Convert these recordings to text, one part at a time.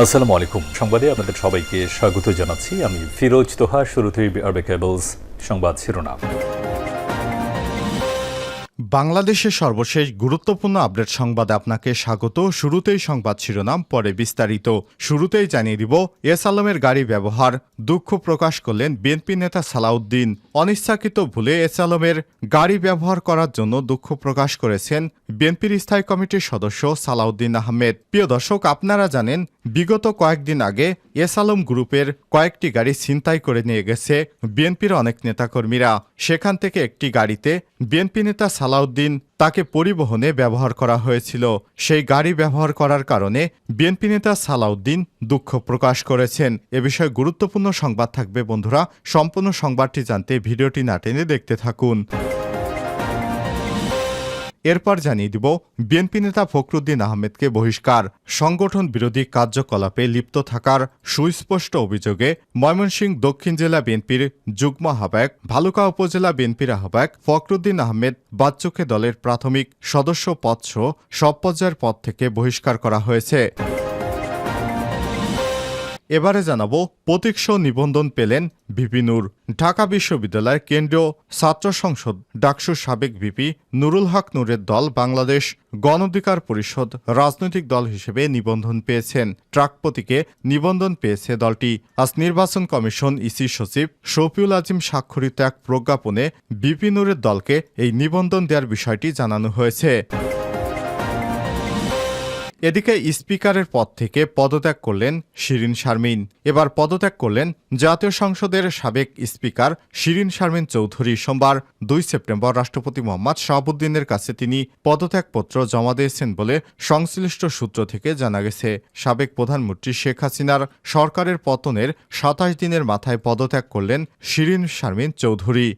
আসসালামু আলাইকুম। সংবাদে আপনাদের সবাইকে স্বাগত জানাচ্ছি। আমি ফিরোজ তোহা, শুরুতেই আরবে কেবলস সংবাদ শিরোনাম। বাংলাদেশের সর্বশেষ গুরুত্বপূর্ণ আপডেট সংবাদে আপনাকে স্বাগত। শুরুতেই সংবাদ শিরোনাম, পরে বিস্তারিত। শুরুতেই জানিয়ে দিব, এস আলমের গাড়ি ব্যবহার, দুঃখ প্রকাশ করলেন বিএনপি নেতা সালাউদ্দিন। অনিচ্ছাকৃত ভুলে এস আলমের গাড়ি ব্যবহার করার জন্য দুঃখ প্রকাশ করেছেন বিএনপির স্থায়ী কমিটির সদস্য সালাউদ্দিন আহমেদ। প্রিয় দর্শক, আপনারা জানেন বিগত কয়েকদিন আগে এস আলম গ্রুপের কয়েকটি গাড়ি ছিনতাই করে নিয়ে গেছে বিএনপির অনেক নেতাকর্মীরা। সেখান থেকে একটি গাড়িতে বিএনপি নেতা সালাউদ্দিন তাকে পরিবহনে ব্যবহার করা হয়েছিল। সেই গাড়ি ব্যবহার করার কারণে বিএনপি নেতা সালাউদ্দিন দুঃখ প্রকাশ করেছেন। এ বিষয়ে গুরুত্বপূর্ণ সংবাদ থাকবে বন্ধুরা। সম্পূর্ণ সংবাদটি জানতে ভিডিওটি না টেনে দেখতে থাকুন। এরপর জানিয়ে দিব বিএনপি নেতা ফখরুদ্দিন আহমেদকে বহিষ্কার। সংগঠন বিরোধী কার্যকলাপে লিপ্ত থাকার সুস্পষ্ট অভিযোগে ময়মনসিংহ দক্ষিণ জেলা বিএনপির যুগ্ম আহ্বায়ক, ভালুকা উপজেলা বিএনপির আহ্বায়ক ফখরুদ্দিন আহমেদ বাচ্চুকে দলের প্রাথমিক সদস্য পদসহ সব পর্যায়ের পদ থেকে বহিষ্কার করা হয়েছে। এবারে জানাব প্রতীক্ষ নিবন্ধন পেলেন ভিপি নূর। ঢাকা বিশ্ববিদ্যালয়ের কেন্দ্রীয় ছাত্র সংসদ ডাকসুর সাবেক ভিপি নুরুল হক নূরের দল বাংলাদেশ গণঅধিকার পরিষদ রাজনৈতিক দল হিসেবে নিবন্ধন পেয়েছেন। ট্রাক প্রতীকে নিবন্ধন পেয়েছে দলটি। আজ নির্বাচন কমিশন ইসি সচিব শফিউল আজিম স্বাক্ষরিত এক প্রজ্ঞাপনে ভিপি নূরের দলকে এই নিবন্ধন দেওয়ার বিষয়টি জানানো হয়েছে। এদিকে স্পিকারের পদ থেকে পদত্যাগ করলেন শিরিন শারমিন। এবার পদত্যাগ করলেন জাতীয় সংসদের সাবেক স্পিকার শিরিন শারমিন চৌধুরী। সোমবার দুই সেপ্টেম্বর রাষ্ট্রপতি মোহাম্মদ শাহাবুদ্দিনের কাছে তিনি পদত্যাগপত্র জমা দিয়েছেন বলে সংশ্লিষ্ট সূত্র থেকে জানা গেছে। সাবেক প্রধানমন্ত্রী শেখ হাসিনার সরকারের পতনের সাতাশ দিনের মাথায় পদত্যাগ করলেন শিরিন শারমিন চৌধুরী।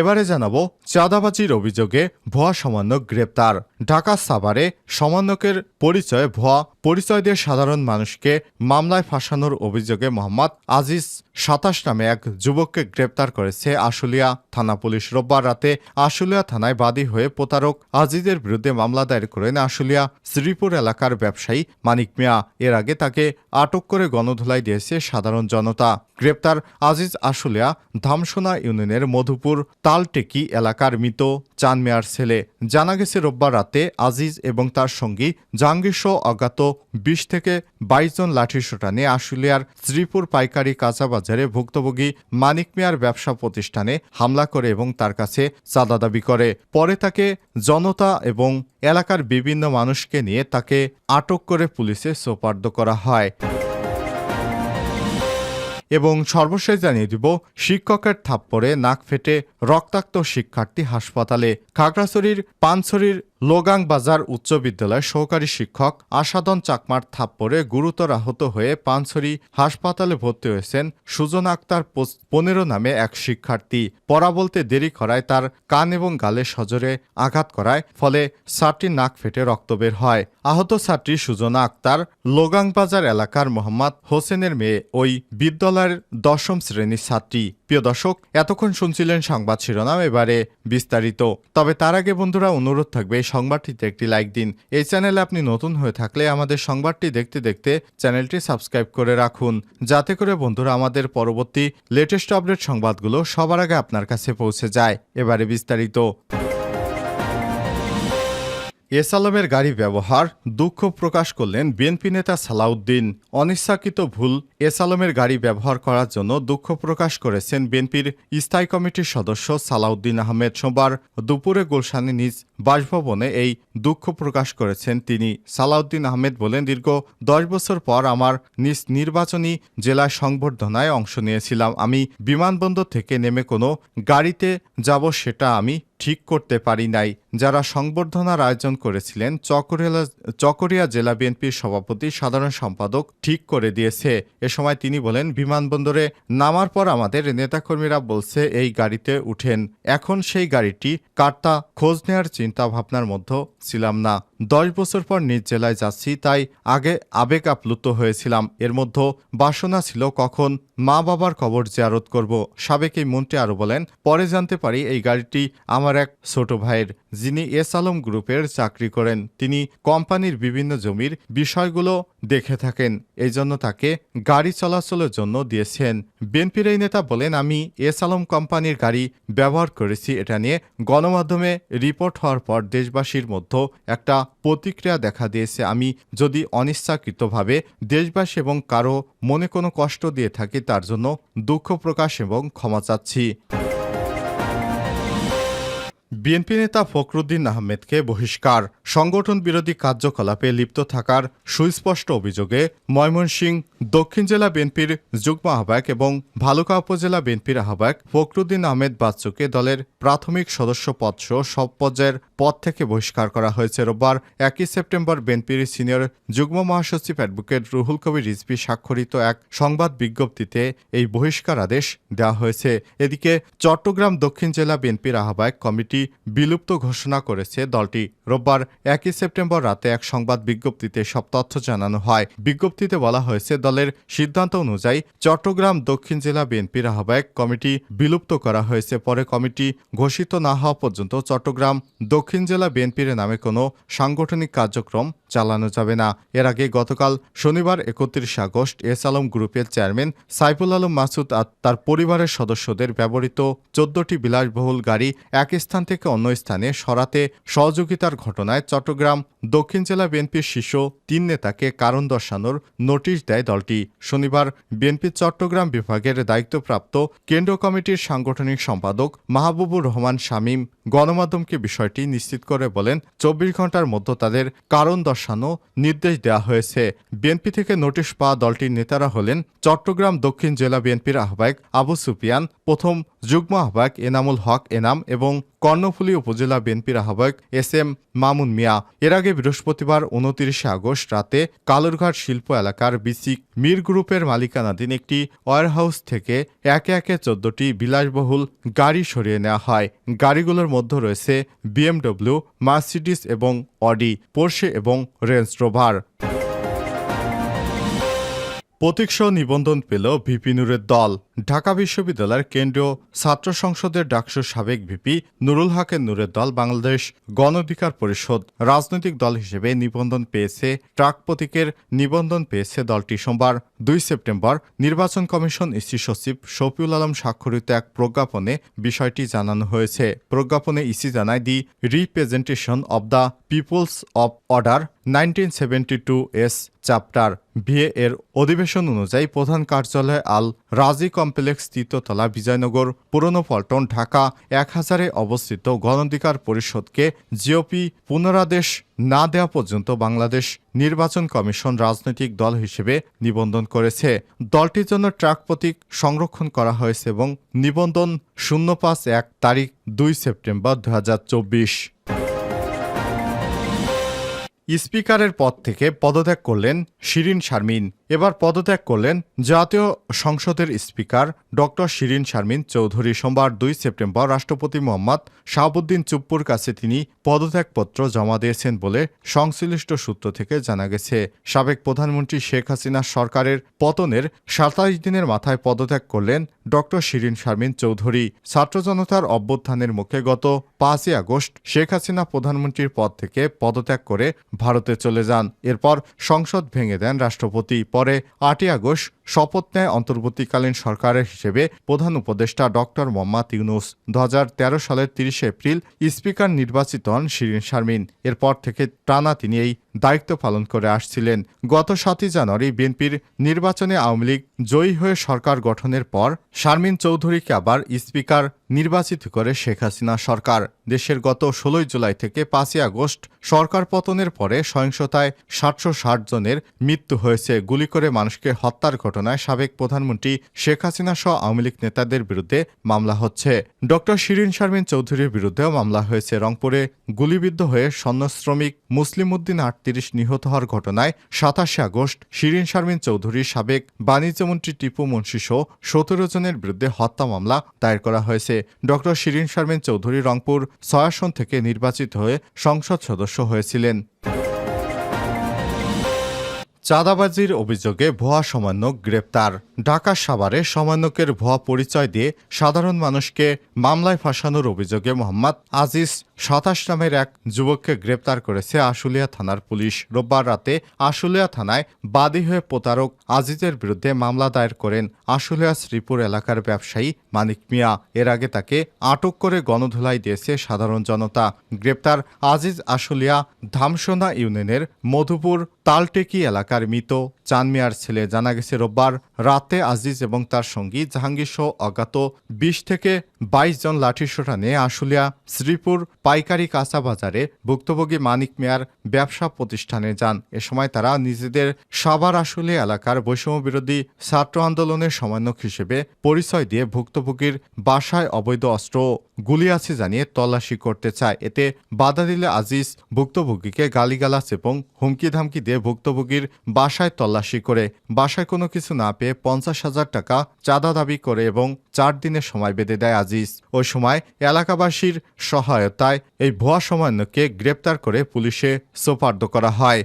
এবারে জানাব চাঁদাবাজির অভিযোগে ভুয়া সমন্বয়ক গ্রেপ্তার। ঢাকা সাভারে সমন্বয়কের পরিচয় ভুয়া, পরিচয় দিয়ে সাধারণ মানুষকে মামলায় ফাঁসানোর অভিযোগে মোহাম্মদ আজিজ সাতাশ নামে এক যুবককে গ্রেপ্তার করেছে আশুলিয়া থানা পুলিশ। রোববার রাতে আশুলিয়া থানায় বাদী হয়ে প্রতারক আজিজের বিরুদ্ধে মামলা দায়ের করেন আশুলিয়া শ্রীপুর এলাকার ব্যবসায়ী মানিক মিয়া। এর আগে তাকে আটক করে গণধোলাই দিয়েছে সাধারণ জনতা। গ্রেপ্তার আজিজ আশুলিয়া ধামসোনা ইউনিয়নের মধুপুর, তালটেকি এলাকার মৃত চান মেয়ার ছেলে। জানা গেছে, রোববার রাতে আজিজ এবং তার সঙ্গী জাহাঙ্গীর সহ অজ্ঞাত বিশ থেকে বাইশ জন লাঠিসোঁটা নিয়ে আশুলিয়ার শ্রীপুর পাইকারি কাঁচা বাজারে ভুক্তভোগী মানিক মিয়ার ব্যবসা প্রতিষ্ঠানে হামলা করে এবং তার কাছে চাঁদা দাবি করে। পরে তাকে জনতা এবং এলাকার বিভিন্ন মানুষকে নিয়ে তাকে আটক করে পুলিশে সোপার্দ করা হয়। এবং সর্বশেষ জানিয়ে দিব, শিক্ষকের থাপ্পড়ে নাক ফেটে রক্তাক্ত শিক্ষার্থী হাসপাতালে। খাগড়াছড়ির পানছড়ির লোগাং বাজার উচ্চ বিদ্যালয়ের সহকারী শিক্ষক আসাদন চাকমার থাপ্পড়ে গুরুতর আহত হয়ে পানছড়ি হাসপাতালে ভর্তি হয়েছেন সুজন আক্তার পনেরো নামে এক শিক্ষার্থী। পড়া বলতে দেরি করায় তার কান এবং গালে সজোরে আঘাত করায়, ফলে ছাত্রীর নাক ফেটে রক্ত বের হয়। আহত ছাত্রী সুজনা আক্তার লোগাং বাজার এলাকার মোহাম্মদ হোসেনের মেয়ে। ওই বিদ্যালয়ের দশম শ্রেণির ছাত্রী। প্রিয় দর্শক, এতক্ষণ শুনছিলেন সংবাদ শিরোনাম, এবারে বিস্তারিত। তবে তার আগে বন্ধুরা, অনুরোধ থাকবে, এই সংবাদটিতে একটি লাইক দিন। এই চ্যানেলে আপনি নতুন হয়ে থাকলে আমাদের সংবাদটি দেখতে দেখতে চ্যানেলটি সাবস্ক্রাইব করে রাখুন। যাতে করে বন্ধুরা, আমাদের পরবর্তী লেটেস্ট আপডেট সংবাদগুলো সবার আগে আপনার কাছে পৌঁছে যায়। এবারে বিস্তারিত। এস আলমের গাড়ি ব্যবহার দুঃখ প্রকাশ করলেন বিএনপি নেতা সালাউদ্দিন। অনিচ্ছাকৃত ভুল, এসালামের গাড়ি ব্যবহার করার জন্য দুঃখ প্রকাশ করেছেন বিএনপির স্থায়ী কমিটির সদস্য সালাউদ্দিন আহমেদ। সোমবার দুপুরে গুলশানে নিজ বাসভবনে এই দুঃখ প্রকাশ করেছেন তিনি। সালাউদ্দিন আহমেদ বলেন, দীর্ঘ দশ বছর পর আমার নিজ নির্বাচনী জেলায় সংবর্ধনায় অংশ নিয়েছিলাম। আমি বিমানবন্দর থেকে নেমে কোনো গাড়িতে যাব সেটা আমি ঠিক করতে পারি নাই। যারা সংবর্ধনার আয়োজন করেছিলেন, চকরিয়া চকরিয়া জেলা বিএনপির সভাপতি, সাধারণ সম্পাদক ঠিক করে দিয়েছে। এ সময় তিনি বলেন, বিমানবন্দরে নামার পর আমাদের নেতাকর্মীরা বলছে, এই গাড়িতে উঠেন। এখন সেই গাড়িটি কার্তা খোঁজ নেওয়ার চিন্তা ভাবনার মধ্যে ছিলাম না। দশ বছর পর নিজ জেলায় যাচ্ছি, তাই আগে আবেগ আপ্লুত হয়েছিলাম। এর মধ্যে বাসনা ছিল কখন মা বাবার কবর জিয়ারত করব, সাবেক এই মন্ত্রী আরও বলেন, পরে জানতে পারি এই গাড়িটি আমার এক ছোট ভাইয়ের, যিনি এস আলম গ্রুপের চাকরি করেন। তিনি কোম্পানির বিভিন্ন জমির বিষয়গুলো দেখে থাকেন এই জন্য তাকে গাড়ি চলাচলের জন্য দিয়েছেন। বিএনপির এই নেতা বলেন, আমি এস আলম কোম্পানির গাড়ি ব্যবহার করেছি, এটা নিয়ে গণমাধ্যমে রিপোর্ট হওয়ার পর দেশবাসীর মধ্যে একটা প্রতিক্রিয়া দেখা দিয়েছে, আমি যদি অনিচ্ছাকৃতভাবে দেশবাসী এবং কারও মনে কোনো কষ্ট দিয়ে থাকি, তার জন্য দুঃখ প্রকাশ এবং ক্ষমা চাচ্ছি। বিএনপি নেতা ফখরুদ্দিন আহমেদকে বহিষ্কার। সংগঠন বিরোধী কার্যকলাপে লিপ্ত থাকার সুস্পষ্ট অভিযোগে ময়মনসিংহ, দক্ষিণ জেলা বিএনপির যুগ্ম আহ্বায়ক এবং ভালুকা উপজেলা বিএনপির আহ্বায়ক ফখরুদ্দিন আহমেদ বাচ্চুকে দলের প্রাথমিক সদস্য পদসহ সব পর্যায়ের পদ থেকে বহিষ্কার করা হয়েছে। রোববার একই সেপ্টেম্বর বিএনপির সিনিয়র যুগ্ম মহাসচিব অ্যাডভোকেট রুহুল কবির রিজভি স্বাক্ষরিত এক সংবাদ বিজ্ঞপ্তিতে এই বহিষ্কার আদেশ দেওয়া হয়েছে। এদিকে চট্টগ্রাম দক্ষিণ জেলা বিএনপির আহ্বায়ক কমিটি বিলুপ্ত ঘোষণা করেছে দলটি। রোববার একই সেপ্টেম্বর রাতে এক সংবাদ বিজ্ঞপ্তিতে সব তথ্য জানানো হয়। বিজ্ঞপ্তিতে বলা হয়েছে, দলের সিদ্ধান্ত অনুযায়ী চট্টগ্রাম দক্ষিণ জেলা বিএনপির আহ্বায়ক কমিটি বিলুপ্ত করা হয়েছে। পরে কমিটি ঘোষিত না হওয়া পর্যন্ত চট্টগ্রাম দক্ষিণ জেলা বিএনপির নামে কোনো সাংগঠনিক কার্যক্রম চালানো যাবে না। এর আগে গতকাল শনিবার একত্রিশ আগস্ট এস আলম গ্রুপের চেয়ারম্যান সাইফুল আলম মাসুদ আর তার পরিবারের সদস্যদের ব্যবহৃত চোদ্দটি বিলাসবহুল গাড়ি এক স্থান থেকে অন্য স্থানে সরাতে সহযোগিতার ঘটনায় চট্টগ্রাম দক্ষিণ জেলা বিএনপির শীর্ষ তিন নেতাকে কারণ দর্শানোর নোটিশ দেয় দলটি। শনিবার বিএনপি চট্টগ্রাম বিভাগের দায়িত্বপ্রাপ্ত কেন্দ্র কমিটির সাংগঠনিক সম্পাদক মাহবুবুর রহমান শামীম গণমাধ্যমকে বিষয়টি নিশ্চিত করে বলেন, চব্বিশ ঘণ্টার মধ্যে তাদের কারণ দর্শানো নির্দেশ দেওয়া হয়েছে। বিএনপি থেকে নোটিশ পাওয়া দলটির নেতারা হলেন চট্টগ্রাম দক্ষিণ জেলা বিএনপির আহ্বায়ক আবু সুফিয়ান, প্রথম যুগ্ম আহ্বায়ক এনামুল হক এনাম এবং কর্ণফুলী উপজেলা বিএনপির আহ্বায়ক এস এম মামুন মিয়া। এর আগে বৃহস্পতিবার উনতিরিশে আগস্ট রাতে কালুরঘাট শিল্প এলাকার বিসিক মির গ্রুপের মালিকানাধীন একটি ওয়ারহাউস থেকে একে একে চোদ্দটি বিলাসবহুল গাড়ি সরিয়ে নেওয়া হয়। গাড়িগুলোর মধ্যে রয়েছে বিএমডব্লিউ, মার্সিডিস এবং অডি, পোর্শে এবং রেঞ্জ রোভার। প্রতীক্ষা নিবন্ধন পেল ভিপি নুরের দল। ঢাকা বিশ্ববিদ্যালয়ের কেন্দ্রীয় ছাত্র সংসদের ডাকসুর সাবেক ভিপি নুরুল হকের নূরের দল বাংলাদেশ গণ অধিকার পরিষদ রাজনৈতিক দল হিসেবে নিবন্ধন পেয়েছে। ট্রাক প্রতীকের নিবন্ধন পেয়েছে দলটি সোমবার, দুই সেপ্টেম্বর। নির্বাচন কমিশন ইসি সচিব শফিউল আলম স্বাক্ষরিত এক প্রজ্ঞাপনে বিষয়টি জানানো হয়েছে। প্রজ্ঞাপনে ইসি জানায়, the representation of the people's of order nineteen seventy two S chapter. VA এর অধিবেশন অনুযায়ী প্রধান কার্যালয় আল রাজি কমপ্লেক্স তৃতীয়তলা বিজয়নগর, পুরনো পল্টন, ঢাকা, এক হাজারে অবস্থিত গণধিকার পরিষদকে জিওপি পুনরাদেশ না দেওয়া পর্যন্ত বাংলাদেশ নির্বাচন কমিশন রাজনৈতিক দল হিসেবে নিবন্ধন করেছে। দলটির জন্য ট্রাক প্রতীক সংরক্ষণ করা হয়েছে এবং নিবন্ধন শূন্য পাঁচ এক তারিখ দুই সেপ্টেম্বর দু হাজার চব্বিশ। স্পিকারের পদ থেকে পদত্যাগ করলেন শিরিন শারমিন। এবার পদত্যাগ করলেন জাতীয় সংসদের স্পিকার ডক্টর শিরিন শারমিন চৌধুরী। সোমবার দুই সেপ্টেম্বর রাষ্ট্রপতি মোহাম্মদ শাহাবুদ্দিন চুপ্পুর কাছে তিনি পদত্যাগপত্র জমা দিয়েছেন বলে সংশ্লিষ্ট সূত্র থেকে জানা গেছে। সাবেক প্রধানমন্ত্রী শেখ হাসিনা সরকারের পতনের সাতাইশ দিনের মাথায় পদত্যাগ করলেন ডক্টর শিরিন শারমিন চৌধুরী। ছাত্র জনতার অভ্যুত্থানের মুখে গত পাঁচই আগস্ট শেখ হাসিনা প্রধানমন্ত্রীর পদ থেকে পদত্যাগ করে ভারতে চলে যান। এরপর সংসদ ভেঙে দেন রাষ্ট্রপতি। পরে আটই আগস্ট শপথ নেয় অন্তর্বর্তীকালীন সরকারের হিসেবে প্রধান উপদেষ্টা ডক্টর মোহাম্মদ ইউনুস। দু হাজার তেরো সালের তিরিশে এপ্রিল স্পিকার নির্বাচিত হন শিরিন শারমিন। এরপর থেকে টানা তিনি এই দায়িত্ব পালন করে আসছিলেন। গত সাতই জানুয়ারি বিএনপির নির্বাচনে আওয়ামী লীগ জয়ী হয়ে সরকার গঠনের পর শারমিন চৌধুরীকে আবার স্পিকার নির্বাচিত করে শেখ হাসিনা সরকার। দেশের গত ষোলোই জুলাই থেকে পাঁচই আগস্ট সরকার পতনের পরে সহিংসতায় সাতশো ষাট জনের মৃত্যু হয়েছে। গুলি করে মানুষকে হত্যার ঘটনা ঘটনায় সাবেক প্রধানমন্ত্রী শেখ হাসিনা সহ আওয়ামী লীগ নেতাদের বিরুদ্ধে মামলা হচ্ছে। ডক্টর শিরিন শারমিন চৌধুরীর বিরুদ্ধেও মামলা হয়েছে। রংপুরে গুলিবিদ্ধ হয়ে স্বর্ণ শ্রমিক মুসলিম উদ্দিন আটত্রিশ নিহত হওয়ার ঘটনায় সাতাশে আগস্ট শিরিন শারমিন চৌধুরী সাবেক বাণিজ্যমন্ত্রী টিপু মুন্সি সহ সতেরো জনের বিরুদ্ধে হত্যা মামলা দায়ের করা হয়েছে। ডক্টর শিরিন শারমিন চৌধুরী রংপুর ছয় আসন থেকে নির্বাচিত হয়ে সংসদ সদস্য হয়েছিলেন। চাঁদাবাজির অভিযোগে ভুয়া সামান্য গ্রেপ্তার। ঢাকা সাভারে সমন্বয়কের ভুয়া পরিচয় দিয়ে সাধারণ মানুষকে মামলায় ফাঁসানোর অভিযোগে মোহাম্মদ আজিজ সাতাশ নামের এক যুবককে গ্রেপ্তার করেছে আশুলিয়া থানার পুলিশ। রোববার রাতে আশুলিয়া থানায় বাদী হয়ে প্রতারক আজিজের বিরুদ্ধে মামলা দায়ের করেন আশুলিয়া শ্রীপুর এলাকার ব্যবসায়ী মানিক মিয়া। এর আগে তাকে আটক করে গণধুলাই দিয়েছে সাধারণ জনতা। গ্রেপ্তার আজিজ আশুলিয়া ধামসোনা ইউনিয়নের মধুপুর তালটেকি এলাকার মৃত। চান মিয়ার ছেলে জানা গেছে, রোববার রাতে আজিজ এবং তার সঙ্গী জাহাঙ্গীর সহ অজ্ঞাত বিশ থেকে বাইশ জন লাঠিসোঁটা নিয়ে আশুলিয়া শ্রীপুর পাইকারি কাঁচা বাজারে ভুক্তভোগী মানিক মেয়ার ব্যবসা প্রতিষ্ঠানে যান। এ সময় তারা নিজেদের সাভার আশুলিয়া এলাকার বৈষম্য বিরোধী ছাত্র আন্দোলনের সমন্বয়ক হিসেবে পরিচয় দিয়ে ভুক্তভোগীর বাসায় অবৈধ অস্ত্র গুলি আছে জানিয়ে তল্লাশি করতে চায়। এতে বাধা দিলে আজিজ ভুক্তভোগীকে গালিগালাজ এবং হুমকি ধামকি দিয়ে ভুক্তভোগীর বাসায় তল্লাশি করে। বাসায় কোনো কিছু না পেয়ে পঞ্চাশ হাজার টাকা চাঁদা দাবি করে এবং চার দিনের সময় বেঁধে দেয় আজিজ। ওই সময় এলাকাবাসীর সহায়তায় এই ভুয়া সমন্বয়কে গ্রেপ্তার করে পুলিশে সোপার্দ করা হয়।